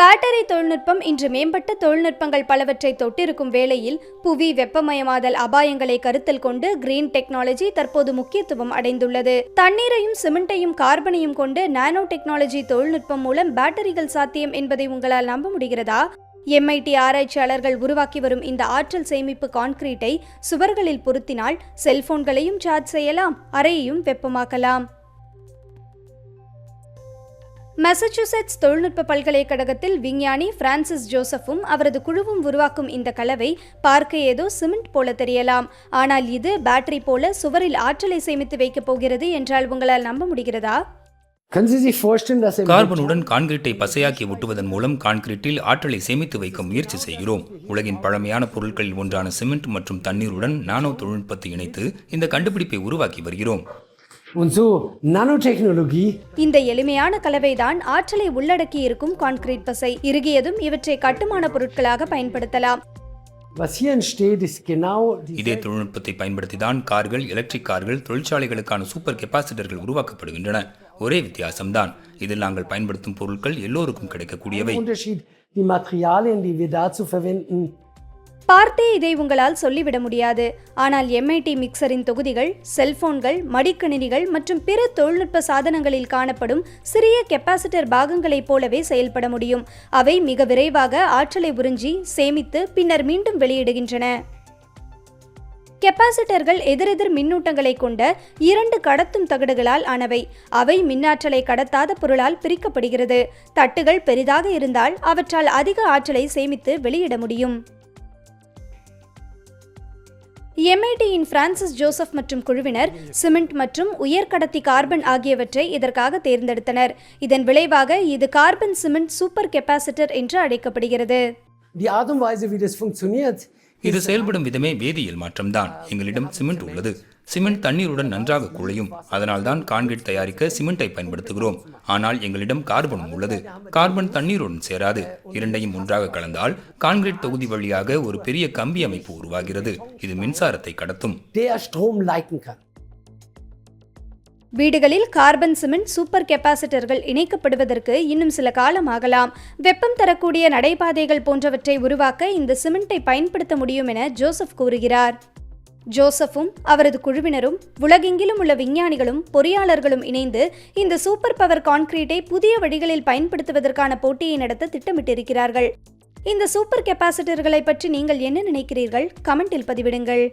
Battery தொழில்நுட்பம் இன்று மேம்பட்ட தொழில்நுட்பங்கள் பலவற்றை தொட்டிருக்கும் வேளையில் புவி வெப்பமயமாதல் அபாயங்களை கருத்தில் கொண்டு கிரீன் டெக்னாலஜி தற்போது முக்கியத்துவம் அடைந்துள்ளது. தண்ணீரையும் சிமெண்ட்டையும் கார்பனையும் கொண்டு நானோ டெக்னாலஜி தொழில்நுட்பம் மூலம் பேட்டரிகள் சாத்தியம் என்பதை உங்களால் நம்ப முடிகிறதா? எம்ஐடி ஆராய்ச்சியாளர்கள் உருவாக்கி வரும் இந்த ஆற்றல் சேமிப்பு கான்கிரீட்டை சுவர்களில் பொருத்தினால் செல்போன்களையும் சார்ஜ் செய்யலாம் அறையையும் வெப்பமாக்கலாம். மெசச்சூசெட்ஸ் தொழில்நுட்ப பல்கலைக்கழகத்தில் விஞ்ஞானி பிரான்சிஸ் ஜோசப்பும் அவரது குழுவும் உருவாக்கும் இந்த கலவை பார்க்க ஏதோ சிமெண்ட் போல தெரியலாம். ஆனால் இது பேட்டரி போல சுவரில் ஆற்றலை சேமித்து வைக்கப் போகிறது என்றால் உங்களால் நம்ப முடிகிறதா? கார்பனுடன் கான்கிரீட்டை பசையாக்கி ஒட்டுவதன் மூலம் கான்கிரீட்டில் ஆற்றலை சேமித்து வைக்க முயற்சி செய்கிறோம். உலகின் பழமையான பொருட்களில் ஒன்றான சிமெண்ட் மற்றும் தண்ணீருடன் நானோ தொழில்நுட்பத்தை இணைத்து இந்த கண்டுபிடிப்பை உருவாக்கி வருகிறோம். இந்த எளிமையான கலவைதான் ஆற்றலை உள்ளடக்கி இருக்கும் கான்கிரீட் பசை. இறுகியதும் இவற்றை கட்டுமான பொருட்களாக பயன்படுத்தலாம். Was hier entsteht, ist genau die இதே தொழில்நுட்பத்தை பயன்படுத்திதான் கார்கள் எலக்ட்ரிக் கார்கள் தொழிற்சாலைகளுக்கான சூப்பர் கெப்பாசிட்டர்கள் உருவாக்கப்படுகின்றன. ஒரே வித்தியாசம்தான். இதில் நாங்கள் பயன்படுத்தும் பொருட்கள் எல்லோருக்கும் கிடைக்கக்கூடியவை. பார்த்தே இதை உங்களால் சொல்லிவிட முடியாது. ஆனால் எம்ஐடி மிக்சரின் தொகுதிகள் செல்போன்கள் மடிக்கணினிகள் மற்றும் பிற தொழில்நுட்ப சாதனங்களில் காணப்படும் சிறிய கெப்பாசிட்டர் பாகங்களைப் போலவே செயல்பட முடியும். அவை மிக விரைவாக ஆற்றலை உறிஞ்சி சேமித்து பின்னர் மீண்டும் வெளியிடுகின்றன. கெப்பாசிட்டர்கள் எதிரெதிர் மின்னூட்டங்களை கொண்ட இரண்டு கடத்தும் தகடுகளால் ஆனவை. அவை மின்னாற்றலை கடத்தாத பொருளால் பிரிக்கப்படுகிறது. தட்டுகள் பெரிதாக இருந்தால் அவற்றால் அதிக ஆற்றலை சேமித்து வெளியிட முடியும். எம்ஐடியின் பிரான்சிஸ் ஜோசப் மற்றும் குழுவினர் சிமெண்ட் மற்றும் உயர்கடத்தி கார்பன் ஆகியவற்றை இதற்காக தேர்ந்தெடுத்தனர். இதன் விளைவாக இது கார்பன் சிமெண்ட் சூப்பர் கெப்பாசிட்டர் என்று அழைக்கப்படுகிறது. இது செயல்படும் விதமே வேதியியல் மாற்றம்தான். எங்களிடம் சிமெண்ட் உள்ளது. சிமெண்ட் தண்ணீருடன் நன்றாக குழையும். அதனால்தான் கான்கிரீட் தயாரிக்க சிமெண்டை பயன்படுத்துகிறோம். ஆனால் எங்களிடம் கார்பனும் உள்ளது. கார்பன் தண்ணீருடன் சேராது. இரண்டையும் ஒன்றாக கலந்தால் கான்கிரீட் தொகுதி வழியாக ஒரு பெரிய கம்பி அமைப்பு உருவாகிறது. இது மின்சாரத்தை கடத்தும். வீடுகளில் கார்பன் சிமெண்ட் சூப்பர் கெப்பாசிட்டர்கள் இணைக்கப்படுவதற்கு இன்னும் சில காலம் ஆகலாம் வெப்பம் தரக்கூடிய நடைபாதைகள் போன்றவற்றை உருவாக்க இந்த சிமெண்டை பயன்படுத்த முடியும் என ஜோசப் கூறுகிறார். ஜோசஃபும் அவரது குழுவினரும் உலகெங்கிலும் உள்ள விஞ்ஞானிகளும் பொறியாளர்களும் இணைந்து இந்த சூப்பர் பவர் கான்கிரீட்டை புதிய வழிகளில் பயன்படுத்துவதற்கான போட்டியை நடத்த திட்டமிட்டிருக்கிறார்கள். இந்த சூப்பர் கெப்பாசிட்டர்களை பற்றி நீங்கள் என்ன நினைக்கிறீர்கள்? கமெண்டில் பதிவிடுங்கள்.